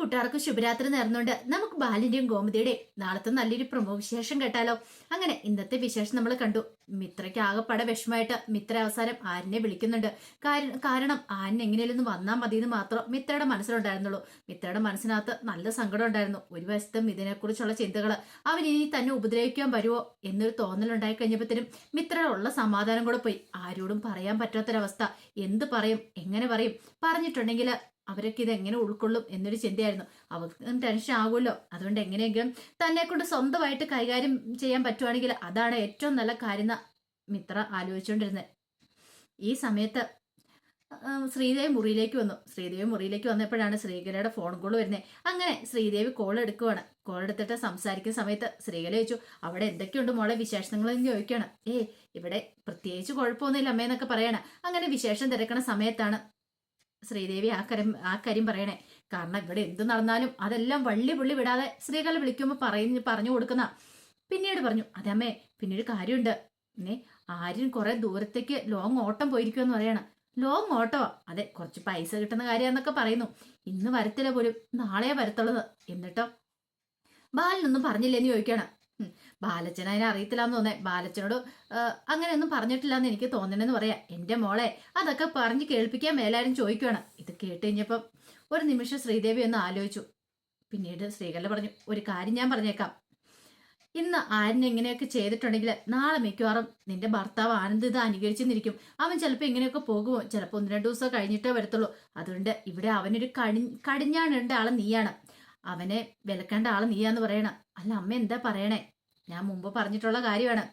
കൂട്ടുകാർക്ക് ശുഭരാത്രി നേർന്നുകൊണ്ട് നമുക്ക് ബാലിന്റെയും ഗോമതിയുടെ നാളത്തെ നല്ലൊരു പ്രമോ വിശേഷം കേട്ടാലോ? അങ്ങനെ ഇന്നത്തെ വിശേഷം നമ്മൾ കണ്ടു. മിത്രയ്ക്ക് ആകെപ്പാടെ വിഷമമായിട്ട് മിത്ര അവസാനം ആരിനെ വിളിക്കുന്നുണ്ട്. കാര- കാരണം ആരിന് എങ്ങനെയല്ലെന്ന് വന്നാൽ മതി എന്ന് മാത്രം മിത്രയുടെ മനസ്സിലുണ്ടായിരുന്നുള്ളൂ. മിത്രയുടെ മനസ്സിനകത്ത് നല്ല സങ്കടം ഉണ്ടായിരുന്നു. ഒരു വശത്തും ഇതിനെക്കുറിച്ചുള്ള ചിന്തകൾ അവൻ ഇനി തന്നെ ഉപദ്രവിക്കാൻ വരുമോ എന്നൊരു തോന്നൽ ഉണ്ടായി കഴിഞ്ഞപ്പോഴത്തേനും മിത്രയുടെ ഉള്ള സമാധാനം കൂടെ പോയി. ആരോടും പറയാൻ പറ്റാത്തൊരവസ്ഥ. എന്ത് പറയും? എങ്ങനെ പറയും? പറഞ്ഞിട്ടുണ്ടെങ്കിൽ അവരൊക്കെ ഇതെങ്ങനെ ഉൾക്കൊള്ളും എന്നൊരു ചിന്തയായിരുന്നു. അവർക്ക് ടെൻഷൻ ആകുമല്ലോ അതുകൊണ്ട് എങ്ങനെയെങ്കിലും തന്നെ കൊണ്ട് സ്വന്തമായിട്ട് കൈകാര്യം ചെയ്യാൻ പറ്റുവാണെങ്കിൽ അതാണ് ഏറ്റവും നല്ല കാര്യം എന്ന് മിത്ര ആലോചിച്ചുകൊണ്ടിരുന്നത് ഈ സമയത്ത് ശ്രീദേവി മുറിയിലേക്ക് വന്നു. ശ്രീദേവി മുറിയിലേക്ക് വന്നപ്പോഴാണ് ശ്രീകലയുടെ ഫോൺ കോൾ വരുന്നത് അങ്ങനെ ശ്രീദേവി കോൾ എടുക്കുവാണ്. കോൾ എടുത്തിട്ട് സംസാരിക്കുന്ന സമയത്ത് ശ്രീകല ചോദിച്ചു അവിടെ എന്തൊക്കെയുണ്ട് മോളെ വിശേഷങ്ങൾ? വിശേഷങ്ങളെന്ന് ചോദിക്കുകയാണ്. ഏ ഇവിടെ പ്രത്യേകിച്ച് കുഴപ്പമൊന്നുമില്ല അമ്മയെന്നൊക്കെ പറയണം. അങ്ങനെ വിശേഷം തിരക്കണ സമയത്താണ് ശ്രീദേവി ആ കാര്യം ആ കാര്യം പറയണേ. കാരണം ഇവിടെ എന്ത് നടന്നാലും അതെല്ലാം വള്ളി പുള്ളി വിടാതെ സ്ത്രീകളെ വിളിക്കുമ്പോൾ പറയുന്ന പറഞ്ഞു കൊടുക്കുന്ന. പിന്നീട് പറഞ്ഞു അതെ അമ്മേ പിന്നീട് കാര്യമുണ്ട്. പിന്നെ ആര്യൻ കുറെ ദൂരത്തേക്ക് ലോങ് ഓട്ടം പോയിരിക്കുമെന്ന് പറയണം. ലോങ് ഓട്ടോ? അതെ കുറച്ച് പൈസ കിട്ടുന്ന കാര്യമെന്നൊക്കെ പറയുന്നു. ഇന്ന് വരത്തില്ല പോലും നാളെ വരത്തുള്ളത്. എന്നിട്ടോ? ബാലനൊന്നും പറഞ്ഞില്ലെന്ന് ചോദിക്കണം. ബാലച്ചൻ അതിനെ അറിയത്തില്ലാന്ന് തോന്നേ ബാലച്ചനോട് അങ്ങനെയൊന്നും പറഞ്ഞിട്ടില്ല എന്ന് എനിക്ക് തോന്നണെന്ന് പറയാ. എന്റെ മോളെ അതൊക്കെ പറഞ്ഞ് കേൾപ്പിക്കാൻ മേലാരും ചോദിക്കുകയാണ് ഇത് കേട്ട് കഴിഞ്ഞപ്പം ഒരു നിമിഷം ശ്രീദേവി ഒന്ന് ആലോചിച്ചു. പിന്നീട് ശ്രീകല പറഞ്ഞു ഒരു കാര്യം ഞാൻ പറഞ്ഞേക്കാം. ഇന്ന് ആര്യനെ ഇങ്ങനെയൊക്കെ ചെയ്തിട്ടുണ്ടെങ്കിൽ നാളെ മിക്കവാറും നിന്റെ ഭർത്താവ് ആനന്ദ് ഇത് അനുകരിച്ചെന്നിരിക്കും. അവൻ ചിലപ്പോൾ ഇങ്ങനെയൊക്കെ പോകുമോ? ചിലപ്പോൾ ഒന്ന് രണ്ട് ദിവസം കഴിഞ്ഞിട്ടേ വരത്തുള്ളൂ. അതുകൊണ്ട് ഇവിടെ അവനൊരു കടി കടിഞ്ഞാണിടേണ്ട ആൾ നീയാണ്. അവനെ വിലക്കേണ്ട ആൾ നീയാന്ന് പറയണം. അല്ല അമ്മ എന്താ പറയണേ? ഞാൻ മുമ്പ് പറഞ്ഞിട്ടുള്ള കാര്യമാണ്.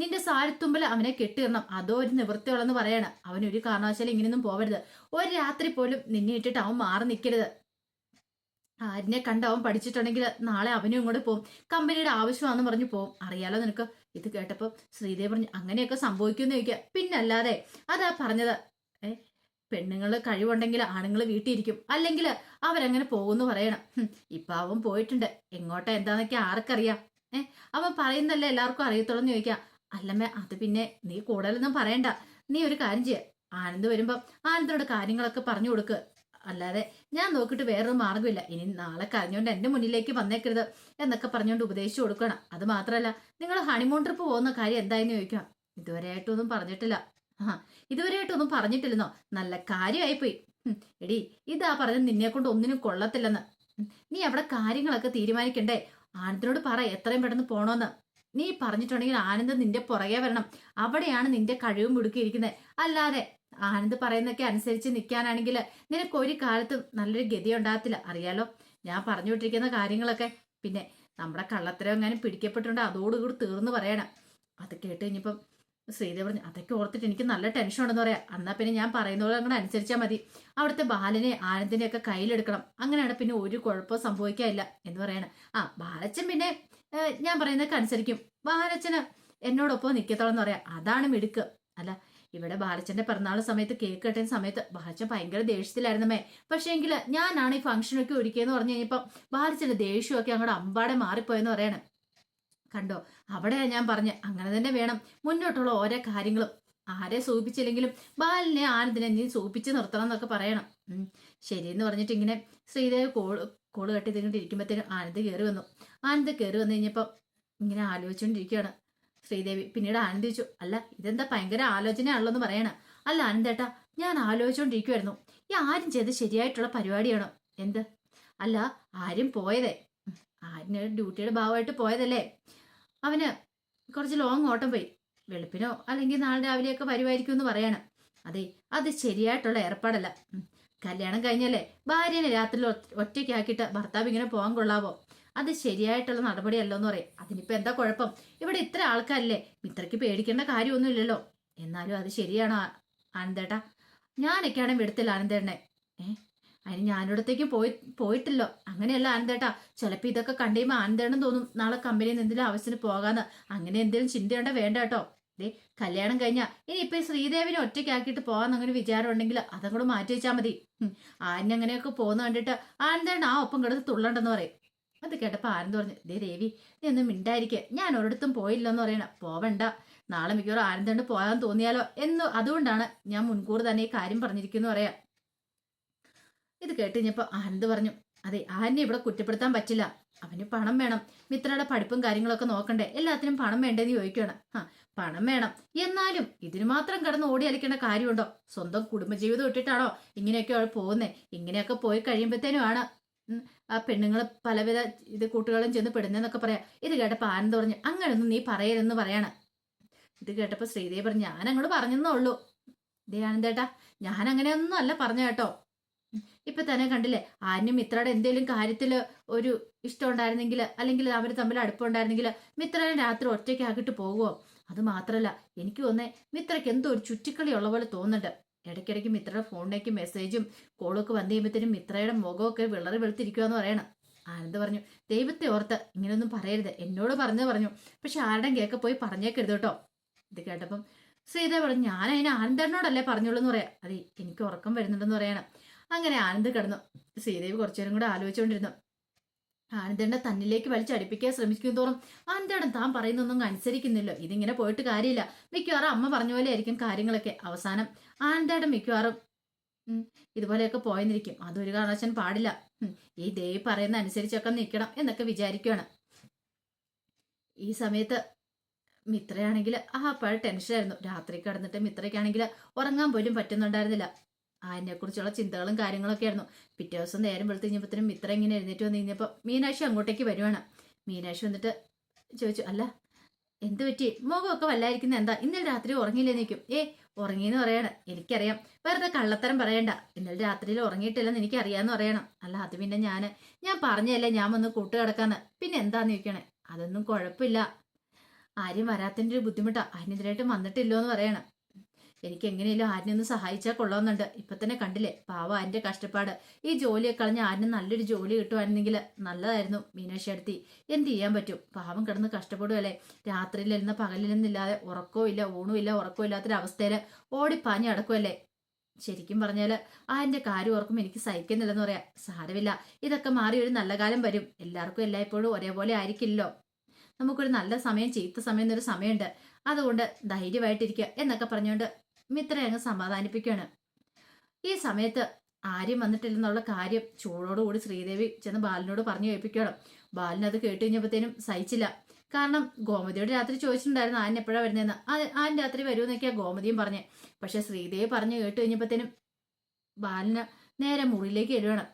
നിന്റെ സാരിത്തുമ്പിൽ അവനെ കെട്ടിയിടണം. അതോ ഒരു നിവൃത്തിയുള്ളെന്ന് പറയാണ്. അവനൊരു കാരണവശാലും ഇങ്ങനെയൊന്നും പോവരുത്. ഒരു രാത്രി പോലും നിന്നെ ഇട്ടിട്ട് അവൻ മാറി നിൽക്കരുത്. ആരിനെ കണ്ട് അവൻ പഠിച്ചിട്ടുണ്ടെങ്കിൽ നാളെ അവനും ഇങ്ങോട്ട് പോകും കമ്പനിയുടെ ആവശ്യമാണെന്ന് പറഞ്ഞു പോകും അറിയാലോ നിനക്ക്? ഇത് കേട്ടപ്പോൾ ശ്രീദേവ് പറഞ്ഞു അങ്ങനെയൊക്കെ സംഭവിക്കുമെന്ന് ചോദിക്കുക. പിന്നല്ലാതെ അതാ പറഞ്ഞത്. ഏ പെണ്ണുങ്ങൾ കഴിവുണ്ടെങ്കിൽ ആണുങ്ങൾ വീട്ടിയിരിക്കും. അല്ലെങ്കിൽ അവരങ്ങനെ പോകുമെന്ന് പറയണം. ഇപ്പൊ അവൻ പോയിട്ടുണ്ട്. എങ്ങോട്ടാ? എന്താണെന്നൊക്കെ ആർക്കറിയാം. ഏ അവൻ പറയുന്നല്ലേ എല്ലാവർക്കും അറിയത്തുള്ളൂ എന്ന് ചോദിക്കാം. അല്ലമ്മേ അത് പിന്നെ നീ കൂടുതലൊന്നും പറയണ്ട. നീ ഒരു കാര്യം ചെയ്യ. ആനന്ദ് വരുമ്പം ആനന്ദോട് കാര്യങ്ങളൊക്കെ പറഞ്ഞു കൊടുക്ക്. അല്ലാതെ ഞാൻ നോക്കിയിട്ട് വേറൊരു മാർഗമില്ല. ഇനി നാളെ കരഞ്ഞോണ്ട് എന്റെ മുന്നിലേക്ക് വന്നേക്കരുത് എന്നൊക്കെ പറഞ്ഞുകൊണ്ട് ഉപദേശിച്ചു കൊടുക്കണം അത് മാത്രമല്ല നിങ്ങൾ ഹണിമൂൺ ട്രിപ്പ് പോകുന്ന കാര്യം എന്തായെന്ന് ചോദിക്കാം. ഇതുവരെയായിട്ടൊന്നും പറഞ്ഞിട്ടില്ല. ആ ഇതുവരെയായിട്ടൊന്നും പറഞ്ഞിട്ടില്ലെന്നോ? നല്ല കാര്യമായിപ്പോയി. പോയി എടി ഇതാ പറഞ്ഞ നിന്നെ കൊണ്ട് ഒന്നിനും കൊള്ളത്തില്ലെന്ന്. നീ അവിടെ കാര്യങ്ങളൊക്കെ തീരുമാനിക്കണ്ടേ? ആനന്ദിനോട് പറ എത്രയും പെട്ടെന്ന് പോണോന്ന്. നീ പറഞ്ഞിട്ടുണ്ടെങ്കിൽ ആനന്ദ് നിന്റെ പുറകെ വരണം. അവിടെയാണ് നിന്റെ കഴിവും മുടുക്കിയിരിക്കുന്നത്. അല്ലാതെ ആനന്ദ് പറയുന്നൊക്കെ അനുസരിച്ച് നിൽക്കാനാണെങ്കിൽ നിനക്ക് ഒരു കാലത്തും നല്ലൊരു ഗതി ഉണ്ടാകത്തില്ല. അറിയാലോ? ഞാൻ പറഞ്ഞു വിട്ടിരിക്കുന്ന കാര്യങ്ങളൊക്കെ. പിന്നെ നമ്മുടെ കള്ളത്തരം എങ്ങാനും പിടിക്കപ്പെട്ടിട്ടുണ്ട്. അതോടുകൂടി തീർന്നു പറയണം. അത് കേട്ട് കഴിഞ്ഞപ്പം ശ്രീദേവ് പറഞ്ഞു അതൊക്കെ ഓർത്തിട്ട് എനിക്ക് നല്ല ടെൻഷൻ ഉണ്ടെന്ന് പറയാം. എന്നാ പിന്നെ ഞാൻ പറയുന്ന അങ്ങനെ അനുസരിച്ചാൽ മതി. അവിടുത്തെ ബാലനെ ആനന്ദിനെ ഒക്കെ കയ്യിലെടുക്കണം. അങ്ങനെയാണ് പിന്നെ ഒരു കുഴപ്പവും സംഭവിക്കാനില്ല. എന്ന് പറയണം. ആ ബാലച്ചൻ പിന്നെ ഞാൻ പറയുന്നതൊക്കെ അനുസരിക്കും. ബാലച്ചന് എന്നോടൊപ്പം നിൽക്കത്തോളം എന്ന് പറയാം. അതാണ് മിടുക്ക്. അല്ല ഇവിടെ ബാലച്ചന്റെ പിറന്നാൾ സമയത്ത് കേക്ക് കെട്ടുന്ന സമയത്ത് ബാലച്ചൻ ഭയങ്കര ദേഷ്യത്തിലായിരുന്നമ്മേ പക്ഷേ എങ്കിൽ ഞാനാണ് ഈ ഫംഗ്ഷനൊക്കെ ഒരുക്കിയെന്ന് പറഞ്ഞു കഴിഞ്ഞപ്പം ബാലച്ചന്റെ ദേഷ്യമൊക്കെ അങ്ങോട്ട് അമ്പാടെ മാറിപ്പോയെന്ന് പറയണം. കണ്ടോ? അവിടെ ഞാൻ പറഞ്ഞ അങ്ങനെ തന്നെ വേണം. മുന്നോട്ടുള്ള ഓരോ കാര്യങ്ങളും. ആരെ സൂപിച്ചില്ലെങ്കിലും ബാലിനെ ആനന്ദിനെ നീ സൂപിച്ച് നിർത്തണം എന്നൊക്കെ പറയണം. ഉം, ശരിയെന്ന് പറഞ്ഞിട്ട് ഇങ്ങനെ ശ്രീദേവി കോൾ കോൾ കെട്ടി തിങ്ങിട്ട് ഇരിക്കുമ്പോഴത്തേനും ആനന്ദ് കയറി വന്നു. ആനന്ദ് കയറി വന്നു കഴിഞ്ഞപ്പോൾ ഇങ്ങനെ ആലോചിച്ചുകൊണ്ടിരിക്കുകയാണ് ശ്രീദേവി. പിന്നീട് ആനന്ദ് ചോദിച്ചു അല്ല ഇതെന്താ ഭയങ്കര ആലോചനയാണല്ലോ എന്ന് അല്ല ആനന്ദേട്ടാ ഞാൻ ആലോചിച്ചുകൊണ്ടിരിക്കുമായിരുന്നു ഈ ആരും ചെയ്ത് ശരിയായിട്ടുള്ള പരിപാടിയാണോ? എന്ത്? അല്ല ആരും പോയതേ. ആരും ഡ്യൂട്ടിയുടെ ഭാഗമായിട്ട് പോയതല്ലേ? അവന് കുറച്ച് ലോങ് ഓട്ടം പോയി വെളുപ്പിനോ അല്ലെങ്കിൽ നാളെ രാവിലെയൊക്കെ വരുമായിരിക്കും എന്ന് പറയണം. അതെ അത് ശരിയായിട്ടുള്ള ഏർപ്പാടല്ല. കല്യാണം കഴിഞ്ഞല്ലേ ഭാര്യനെ രാത്രി ഒറ്റ- ഒറ്റയ്ക്കാക്കിയിട്ട് ഭർത്താവ് ഇങ്ങനെ പോകാൻ കൊള്ളാവോ? അത് ശരിയായിട്ടുള്ള നടപടിയല്ലോ എന്ന് പറയും. അതിനിപ്പോ എന്താ കുഴപ്പം? ഇവിടെ ഇത്ര ആൾക്കാരല്ലേ? ഇത്രയ്ക്ക് പേടിക്കേണ്ട കാര്യമൊന്നുമില്ലല്ലോ എന്നാലും അത് ശരിയാണോ ആനന്ദേട്ടാ. ഞാനൊക്കെയാണ് വിടത്തില്ല ആനന്ദേട്ടനെ. ഏ? അതിന് ഞാനിടത്തേക്ക് പോയി പോയിട്ടില്ലോ. അങ്ങനെയല്ല ആനന്ദേട്ടാ. ചിലപ്പോൾ ഇതൊക്കെ കണ്ടുകഴിയുമ്പോൾ ആനന്ദേണം തോന്നും നാളെ കമ്പനിയിൽ നിന്ന് എന്തെങ്കിലും ആവശ്യത്തിന് പോകാന്ന്. അങ്ങനെ എന്തെങ്കിലും ചിന്തയുണ്ട? വേണ്ട കേട്ടോ. ദേ കല്യാണം കഴിഞ്ഞാ. ഇനി ഇപ്പൊ ശ്രീദേവിനെ ഒറ്റയ്ക്കാക്കിയിട്ട് പോകാൻ അങ്ങനെ വിചാരം ഉണ്ടെങ്കിൽ അതങ്ങോട്ട് മാറ്റി വെച്ചാൽ മതി. ആന അങ്ങനെയൊക്കെ പോകുന്ന കണ്ടിട്ട് ആനന്ദേട്ടൻ ആ ഒപ്പം കിടന്ന് തുള്ളണ്ടെന്ന് പറയും. അത് കേട്ടപ്പോൾ ആനന്ദ് പറഞ്ഞു ദേ ദേവി നീ ഒന്നും മിണ്ടായിരിക്കേ. ഞാൻ ഒരിടത്തും പോയില്ലെന്ന് പറയണം. പോവണ്ട. നാളെ മിക്കവാറും ആനന്ദേണ്ട് പോകാൻ തോന്നിയാലോ? എന്ന് അതുകൊണ്ടാണ് ഞാൻ മുൻകൂർ തന്നെ ഈ കാര്യം പറഞ്ഞിരിക്കുന്നു പറയാം. ഇത് കേട്ട് കഴിഞ്ഞപ്പോൾ ആനന്ദ് പറഞ്ഞു അതെ ആനെ ഇവിടെ കുറ്റപ്പെടുത്താൻ പറ്റില്ല. അവന് പണം വേണം. മിത്രയുടെ പഠിപ്പും കാര്യങ്ങളൊക്കെ നോക്കണ്ടേ. എല്ലാത്തിനും പണം വേണ്ടേന്ന് ചോദിക്കുകയാണ്. ആ പണം വേണം. എന്നാലും ഇതിന് മാത്രം കിടന്ന് ഓടി അലിക്കേണ്ട കാര്യമുണ്ടോ? സ്വന്തം കുടുംബജീവിതം ഇട്ടിട്ടാണോ ഇങ്ങനെയൊക്കെ അവൾ പോകുന്നേ? ഇങ്ങനെയൊക്കെ പോയി കഴിയുമ്പോഴത്തേനുമാണ് ആ പെണ്ണുങ്ങൾ പലവിധ ഇത് കൂട്ടുകളും ചെന്ന് പെടുന്നതെന്നൊക്കെ പറയാം. ഇത് കേട്ടപ്പോൾ ആനന്ദ് പറഞ്ഞു അങ്ങനെയൊന്നും നീ പറയരുതെന്ന് പറയാണ്. ഇത് കേട്ടപ്പോൾ ശ്രീദേവി പറഞ്ഞു ഞാൻ പറഞ്ഞെന്നേ ഉള്ളൂ. ദേ ആനന്ദേട്ടാ ഞാൻ അങ്ങനെയൊന്നും അല്ല പറഞ്ഞു കേട്ടോ. ഇപ്പൊ തന്നെ കണ്ടില്ലേ? ആന്യം മിത്രയുടെ എന്തെങ്കിലും കാര്യത്തിൽ ഒരു ഇഷ്ടം ഉണ്ടായിരുന്നെങ്കിൽ അല്ലെങ്കിൽ അവർ തമ്മിൽ അടുപ്പമുണ്ടായിരുന്നെങ്കിൽ മിത്രനെ രാത്രി ഒറ്റയ്ക്കാക്കിട്ട് പോകുമോ അത് മാത്രല്ല എനിക്ക് തോന്നേ മിത്രയ്ക്ക് എന്തോ ഒരു ചുറ്റിക്കളി ഉള്ള പോലെ തോന്നുന്നുണ്ട്. ഇടയ്ക്കിടയ്ക്ക് മിത്രയുടെ ഫോണിലേക്ക് മെസ്സേജും കോളൊക്കെ വന്നു കഴിയുമ്പോഴത്തേനും മിത്രയുടെ മുഖമൊക്കെ വിളറി വെളുത്തിരിക്കുവാന്ന് പറയണം. ആനന്ദ് പറഞ്ഞു ദൈവത്തെ ഓർത്ത് ഇങ്ങനെയൊന്നും പറയരുത്. എന്നോട് പറഞ്ഞു പറഞ്ഞു. പക്ഷെ ആരുടെ കേൾക്കെ പോയി പറഞ്ഞേക്കരുത് കേട്ടോ. ഇത് കേട്ടപ്പം ശ്രീത പറഞ്ഞു ഞാൻ ആനന്ദനോടല്ലേ പറഞ്ഞോളൂ എന്ന് പറയാം. അതെ എനിക്ക് ഉറക്കം വരുന്നുണ്ടെന്ന് പറയണം. അങ്ങനെ ആനന്ദ് കിടന്നു. ശ്രീദേവി കുറച്ചു നേരം കൂടെ ആലോചിച്ചുകൊണ്ടിരുന്നു. ആനന്ദേണ്ട തന്നിലേക്ക് വലിച്ചടിപ്പിക്കാൻ ശ്രമിക്കും തോറും ആനന്ദേടൻ താൻ പറയുന്നൊന്നും അനുസരിക്കുന്നില്ല. ഇതിങ്ങനെ പോയിട്ട് കാര്യമില്ല. മിക്കവാറും അമ്മ പറഞ്ഞ പോലെ ആയിരിക്കും കാര്യങ്ങളൊക്കെ. അവസാനം ആനന്ദേടൻ മിക്കവാറും ഇതുപോലെയൊക്കെ പോയെന്നിരിക്കും. അതൊരു കാരണവശാൻ പാടില്ല. ഈ ദേവി പറയുന്ന അനുസരിച്ചൊക്കെ നിൽക്കണം എന്നൊക്കെ വിചാരിക്കുകയാണ് ഈ സമയത്ത് മിത്രയാണെങ്കിൽ ആ പഴ ടെൻഷനായിരുന്നു രാത്രി കിടന്നിട്ട് മിത്രയ്ക്കാണെങ്കിൽ ഉറങ്ങാൻ പോലും പറ്റുന്നുണ്ടായിരുന്നില്ല. അതിനെക്കുറിച്ചുള്ള ചിന്തകളും കാര്യങ്ങളൊക്കെ ആയിരുന്നു. പിറ്റേ ദിവസം നേരം വെളുത്ത് കഴിഞ്ഞപ്പോഴത്തേനും മിത്ര ഇങ്ങനെ എഴുന്നേറ്റ് വന്ന് കഴിഞ്ഞപ്പോൾ മീനാക്ഷി അങ്ങോട്ടേക്ക് വരുവാണ്. മീനാക്ഷി വന്നിട്ട് ചോദിച്ചു അല്ല എന്ത് പറ്റി? മുഖമൊക്കെ വല്ലായിരിക്കുന്ന എന്താ? ഇന്നലെ രാത്രി ഉറങ്ങിയില്ലേ നിൽക്കും ഏ ഉറങ്ങിയെന്ന് പറയണം. എനിക്കറിയാം. വെറുതെ കള്ളത്തരം പറയണ്ട. ഇന്നലെ രാത്രിയിൽ ഉറങ്ങിയിട്ടില്ലെന്ന് എനിക്കറിയാമെന്ന് പറയണം. അല്ല അത് പിന്നെ ഞാൻ ഞാൻ പറഞ്ഞല്ലേ ഞാൻ വന്ന് കൂട്ട് കിടക്കാന്ന് പിന്നെ എന്താന്ന് ചോദിക്കണേ? അതൊന്നും കുഴപ്പമില്ല. ആരും വരാത്തതിന്റെ ഒരു ബുദ്ധിമുട്ടാണ് അതിനെതിരായിട്ട് വന്നിട്ടില്ലോ എന്ന് പറയണം. എനിക്ക് എങ്ങനെയല്ലോ ആരിനെ ഒന്ന് സഹായിച്ചാൽ കൊള്ളാമെന്നുണ്ട്. ഇപ്പൊ തന്നെ കണ്ടില്ലേ പാവ ആന്റെ കഷ്ടപ്പാട്. ഈ ജോലിയൊക്കെ കളഞ്ഞ് ആരിന് നല്ലൊരു ജോലി കിട്ടുവായിരുന്നെങ്കിൽ നല്ലതായിരുന്നു മീനാക്ഷി അടുത്തി. എന്ത് ചെയ്യാൻ പറ്റും? പാവം കിടന്ന് കഷ്ടപ്പെടുകയല്ലേ? രാത്രിയിലിരുന്ന പകലിലൊന്നില്ലാതെ ഉറക്കവും ഇല്ല ഊണും ഇല്ല ഉറക്കവും ഇല്ലാത്തൊരവസ്ഥയിൽ ഓടിപ്പാഞ്ഞ് അടക്കുമല്ലേ ശരിക്കും പറഞ്ഞാൽ എന്റെ കാര്യം ഓർക്കും എനിക്ക് സഹിക്കുന്നില്ലെന്ന് പറയാ. സാരമില്ല. ഇതൊക്കെ മാറി ഒരു നല്ല കാലം വരും. എല്ലാവർക്കും എല്ലായ്പ്പോഴും ഒരേപോലെ ആയിരിക്കില്ലല്ലോ. നമുക്കൊരു നല്ല സമയം ചീത്ത സമയം എന്നൊരു സമയമുണ്ട്. അതുകൊണ്ട് ധൈര്യമായിട്ടിരിക്കുക എന്നൊക്കെ പറഞ്ഞുകൊണ്ട് മിത്ര അങ്ങ് സമാധാനിപ്പിക്കുകയാണ്. ഈ സമയത്ത് ആര്യം വന്നിട്ടില്ലെന്നുള്ള കാര്യം ചൂടോടുകൂടി ശ്രീദേവി ചെന്ന് ബാലിനോട് പറഞ്ഞു കേൾപ്പിക്കണം ബാലിനത് കേട്ട് കഴിഞ്ഞപ്പോഴത്തേനും സഹിച്ചില്ല. കാരണം ഗോമതിയോട് രാത്രി ചോദിച്ചിട്ടുണ്ടായിരുന്നു ആൻ എപ്പോഴാണ് വരുന്നതെന്ന് അത് ആൻ രാത്രി വരുമെന്നൊക്കെയാണ് ഗോമതിയും പറഞ്ഞത് പക്ഷെ ശ്രീദേവി പറഞ്ഞു കേട്ട് കഴിഞ്ഞപ്പോഴത്തേനും ബാലിന് നേരെ മുറിയിലേക്ക് വരുവാണ്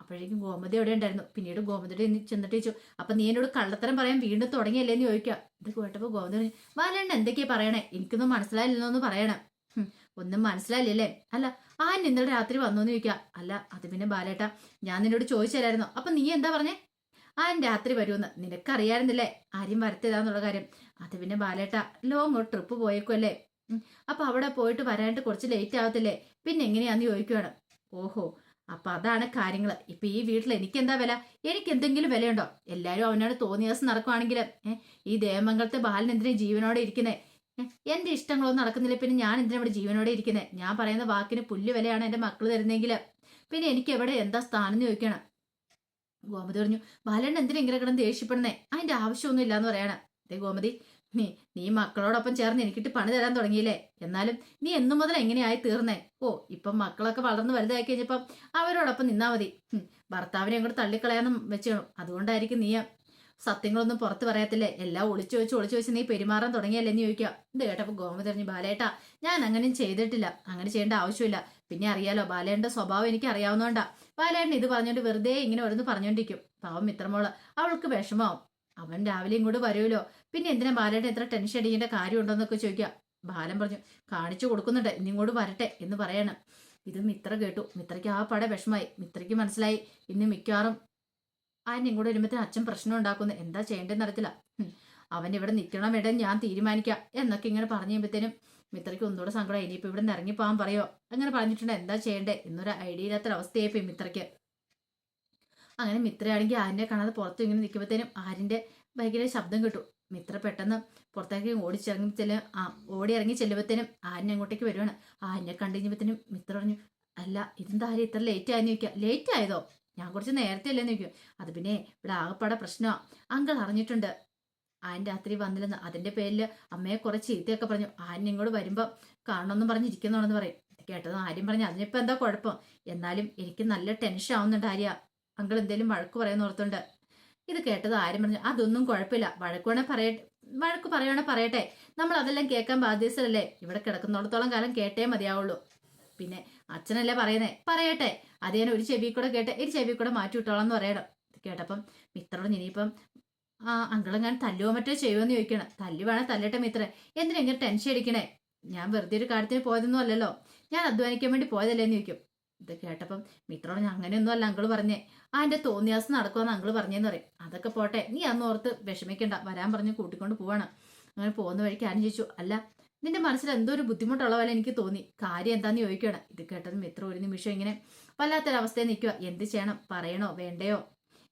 അപ്പോഴേക്കും ഗോമതി എവിടെ ഉണ്ടായിരുന്നു. പിന്നീട് ഗോമതിയുടെ ചെന്നിട്ട് ചോദിച്ചു അപ്പൊ നീ എന്നോട് കള്ളത്തരം പറയാൻ വീണ്ടും തുടങ്ങിയല്ലേ? എന്ന് ചോദിക്കുക. ഇത് കേട്ടപ്പോൾ ഗോമതി പറഞ്ഞു ബാലണ്ണ എന്തൊക്കെയാ പറയണേ? എനിക്കൊന്നും മനസ്സിലായില്ലെന്നൊന്ന് പറയണം. ഒന്നും മനസ്സിലായില്ലേ അല്ല ആ ഇന്നലെ രാത്രി വന്നു എന്ന് ചോദിക്കുക അല്ല അത് പിന്നെ ബാലേട്ട ഞാൻ നിന്നോട് ചോദിച്ചാലായിരുന്നു അപ്പൊ നീ എന്താ പറഞ്ഞേ? ആ രാത്രി വരുമെന്ന്. നിനക്കറിയായിരുന്നില്ലേ? ആരും വരത്തിയതാന്നുള്ള കാര്യം. അത് പിന്നെ ബാലേട്ട ലോങ് ട്രിപ്പ് പോയേക്കുമല്ലേ അപ്പൊ അവിടെ പോയിട്ട് വരാനായിട്ട് കുറച്ച് ലേറ്റ് ആവത്തില്ലേ? പിന്നെ എങ്ങനെയാന്ന് ചോദിക്കുവാണ് ഓഹോ അപ്പൊ അതാണ് കാര്യങ്ങൾ ഇപ്പൊ ഈ വീട്ടിൽ എനിക്ക് എന്താ വില? എനിക്ക് എന്തെങ്കിലും വിലയുണ്ടോ? എല്ലാരും അവനോട് തോന്നിയ ദിവസം നടക്കുവാണെങ്കിൽ ഈ ദേവമംഗലത്തെ ബാലൻ എന്തിനാ ജീവനോടെ ഇരിക്കുന്നേ? എന്റെ ഇഷ്ടങ്ങളൊന്നും നടക്കുന്നില്ല. പിന്നെ ഞാൻ എന്തിനാ ഇവിടെ ജീവനോടെ ഇരിക്കുന്നത് ഞാൻ പറയുന്ന വാക്കിന് പുല്ല് വിലയാണ് എന്റെ മക്കൾ തരുന്നെങ്കിൽ പിന്നെ എനിക്ക് എവിടെ എന്താ സ്ഥാനം എന്ന് ചോദിക്കണം. ഗോമതി പറഞ്ഞു ബാലൻ എന്തിനാ ഇങ്ങനെ കിടന്ന് ദേഷ്യപ്പെടുന്നേ? അതിന്റെ ആവശ്യമൊന്നും ഇല്ലാന്ന് പറയണം. ദേ ഗോമതി നീ നീ മക്കളോടൊപ്പം ചേർന്ന് എനിക്കിട്ട് പണി തരാൻ തുടങ്ങിയില്ലേ? എന്നാലും നീ എന്നു മുതൽ എങ്ങനെയായി തീർന്നേ? ഓ ഇപ്പം മക്കളൊക്കെ വളർന്ന് വലുതായി കഴിഞ്ഞപ്പം അവരോടൊപ്പം നിന്നാ മതി. ഭർത്താവിനെ അങ്ങോട്ട് തള്ളിക്കളയാന്നും വെച്ചു അതുകൊണ്ടായിരിക്കും നീ സത്യങ്ങളൊന്നും പുറത്ത് പറയത്തില്ലേ? എല്ലാം ഒളിച്ചു വെച്ച് ഒളിച്ചു വെച്ച് നീ പെരുമാറാൻ തുടങ്ങിയല്ലേ എന്ന് ചോദിക്കുക. ഇത് കേട്ടപ്പോൾ ഗോമതി പറഞ്ഞു ബാലേട്ടാ ഞാൻ അങ്ങനെയും ചെയ്തിട്ടില്ല. അങ്ങനെ ചെയ്യേണ്ട ആവശ്യമില്ല. പിന്നെ അറിയാലോ ബാലേന്റെ സ്വഭാവം എനിക്ക് അറിയാവുന്നതുകൊണ്ടാ. ബാലേട്ടൻ ഇത് പറഞ്ഞുകൊണ്ട് വെറുതെ ഇങ്ങനെ ഓരോന്ന് പറഞ്ഞുകൊണ്ടിരിക്കും. പാവം മിത്രമോൾ. അവൾക്ക് വിഷമാവും അവൻ രാവിലെ ഇങ്ങോട്ട് വരുമല്ലോ. പിന്നെ എന്തിനാ ബാലേട്ടൻ എത്ര ടെൻഷൻ അടിക്കേണ്ട കാര്യമുണ്ടോന്നൊക്കെ ചോദിക്കുക. ബാലൻ പറഞ്ഞു കാണിച്ചു കൊടുക്കുന്നുണ്ട്. ഇന്നിങ്ങോട്ട് വരട്ടെ എന്ന് പറയണം. ഇത് മിത്ര കേട്ടു. മിത്രയ്ക്ക് ആ പട വിഷമായി മിത്രയ്ക്ക് മനസ്സിലായി. ഇന്ന് മിക്കവാറും ആൻ കൂടെ വരുമ്പത്തിന് അച്ഛൻ പ്രശ്നം ഉണ്ടാക്കുന്നു. എന്താ ചെയ്യേണ്ടതെന്ന് അറിയത്തില്ല. അവൻ ഇവിടെ നിൽക്കണം വേണ്ട ഞാൻ തീരുമാനിക്കാം എന്നൊക്കെ ഇങ്ങനെ പറഞ്ഞു കഴിയുമ്പോഴത്തേനും മിത്രയ്ക്ക് ഒന്നുകൂടെ സങ്കടം ഇനിയിപ്പോൾ ഇവിടെ നിന്ന് ഇറങ്ങിപ്പോകാൻ പറയോ? അങ്ങനെ പറഞ്ഞിട്ടുണ്ട്. എന്താ ചെയ്യണ്ടേ? എന്നൊരു ഐഡിയ ഇല്ലാത്തൊരവസ്ഥയായിപ്പോയി മിത്രയ്ക്ക്. അങ്ങനെ മിത്രയാണെങ്കിൽ ആരിനെ കാണാതെ പുറത്ത് ഇങ്ങനെ നിൽക്കുമ്പോഴത്തേനും ആരിന്റെ ഭയങ്കര ശബ്ദം കിട്ടും. മിത്ര പെട്ടെന്ന് പുറത്തേക്ക് ഓടിച്ചിറങ്ങി ചെല്ല ആ ഓടി ഇറങ്ങി ചെല്ലുമ്പോഴത്തേനും ആരിനെ അങ്ങോട്ടേക്ക് വരുവാണ്. ആരിനെ കണ്ടു കഴിഞ്ഞപ്പോഴത്തേനും മിത്ര പറഞ്ഞു അല്ല ഇതെന്താ ആരും ഇത്ര ലേറ്റ് ആയെന്ന് ചോദിക്കുക ലേറ്റ് ആയതോ? ഞാൻ കുറച്ച് നേരത്തെ അല്ലേ ചോദിക്കും. അത് പിന്നെ ഇവിടെ ആകപ്പാടെ പ്രശ്നമാണ് അങ്കിൾ അറിഞ്ഞിട്ടുണ്ട്. ആൻ രാത്രി വന്നില്ലെന്ന് അതിന്റെ പേരിൽ അമ്മയെ കുറെ ചീത്തയൊക്കെ പറഞ്ഞു. ആൻ ഇങ്ങോട്ട് വരുമ്പോൾ കാണണമെന്ന് പറഞ്ഞിരിക്കുന്നുണ്ടെന്ന് പറയും. കേട്ടതും ആര്യം പറഞ്ഞു അതിനിപ്പോ എന്താ കുഴപ്പം? എന്നാലും എനിക്ക് നല്ല ടെൻഷൻ ആവുന്നുണ്ട് ആര്യ. അങ്കിൾ എന്തേലും വഴക്ക് പറയുന്ന ഓർത്തുണ്ട്. ഇത് കേട്ടത് ആരും പറഞ്ഞു. അതൊന്നും കുഴപ്പമില്ല. വഴക്ക് വേണേ പറയട്ടെ വഴക്ക് പറയണേ പറയട്ടെ. നമ്മൾ അതെല്ലാം കേൾക്കാൻ ബാധ്യസ്ഥരല്ലേ? ഇവിടെ കിടക്കുന്നിടത്തോളം കാലം കേട്ടേ മതിയാവുള്ളൂ. പിന്നെ അച്ഛനല്ലേ പറയുന്നേ? പറയട്ടെ. അത് ഞാൻ ഒരു ചെവി കൂടെ കേട്ട് ഒരു ചെവി കൂടെ മാറ്റി വിട്ടോളാം എന്ന് പറയണം. കേട്ടപ്പം മിത്രോട് ഇനിയിപ്പം ആ അങ്കിളെങ്ങാൻ തല്ലുവോ മറ്റോ ചെയ്യുമോ എന്ന് ചോദിക്കണം. തല്ലു വേണേ തല്ലട്ടെ മിത്ര എന്തിനാ ഇങ്ങനെ ടെൻഷൻ അടിക്കണേ? ഞാൻ വെറുതെ ഒരു കാര്യത്തിന് പോയതൊന്നും അല്ലല്ലോ. ഞാൻ അധ്വാനിക്കാൻ വേണ്ടി പോയതല്ലേ എന്ന് ചോദിക്കും. ഇത് കേട്ടപ്പം മിത്രോട് അങ്ങനെയൊന്നും അല്ല അങ്കിൾ പറഞ്ഞേ. ആ എന്റെ തോന്നിയാസം നടക്കുമെന്ന് അങ്കിൾ പറഞ്ഞെന്ന് പറയും. അതൊക്കെ പോട്ടെ. നീ അന്ന് ഓർത്ത് വിഷമിക്കണ്ട. വരാൻ പറഞ്ഞ് കൂട്ടിക്കൊണ്ട് പോവാണ്. അങ്ങനെ പോകുന്ന വഴിക്ക് ആരും ചോദിച്ചു. അല്ല നിന്റെ മനസ്സിൽ എന്തോ ഒരു ബുദ്ധിമുട്ടുള്ള പോലെ എനിക്ക് തോന്നി. കാര്യം എന്താന്ന് ചോദിക്കണം ഇത് കേട്ടത് മിത്ര ഒരു നിമിഷം ഇങ്ങനെ വല്ലാത്തൊരവസ്ഥയിൽ നിൽക്കുക. എന്ത് ചെയ്യണം? പറയണോ? വേണ്ടയോ?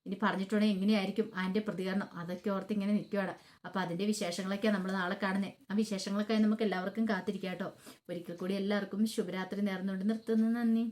ഇനി പറഞ്ഞിട്ടുണ്ടെങ്കിൽ എങ്ങനെയായിരിക്കും അതിന്റെ പ്രതികരണം. അതൊക്കെ ഓർത്ത് ഇങ്ങനെ നിൽക്കുകയാണ് അപ്പൊ അതിന്റെ വിശേഷങ്ങളൊക്കെയാണ് നമ്മൾ നാളെ കാണുന്നത് ആ വിശേഷങ്ങളൊക്കെ നമുക്ക് എല്ലാവർക്കും കാത്തിരിക്കാം കേട്ടോ. ഒരിക്കൽ കൂടി എല്ലാവർക്കും ശുഭരാത്രി നേർന്നുകൊണ്ട് നിർത്തുന്നു. നന്ദി.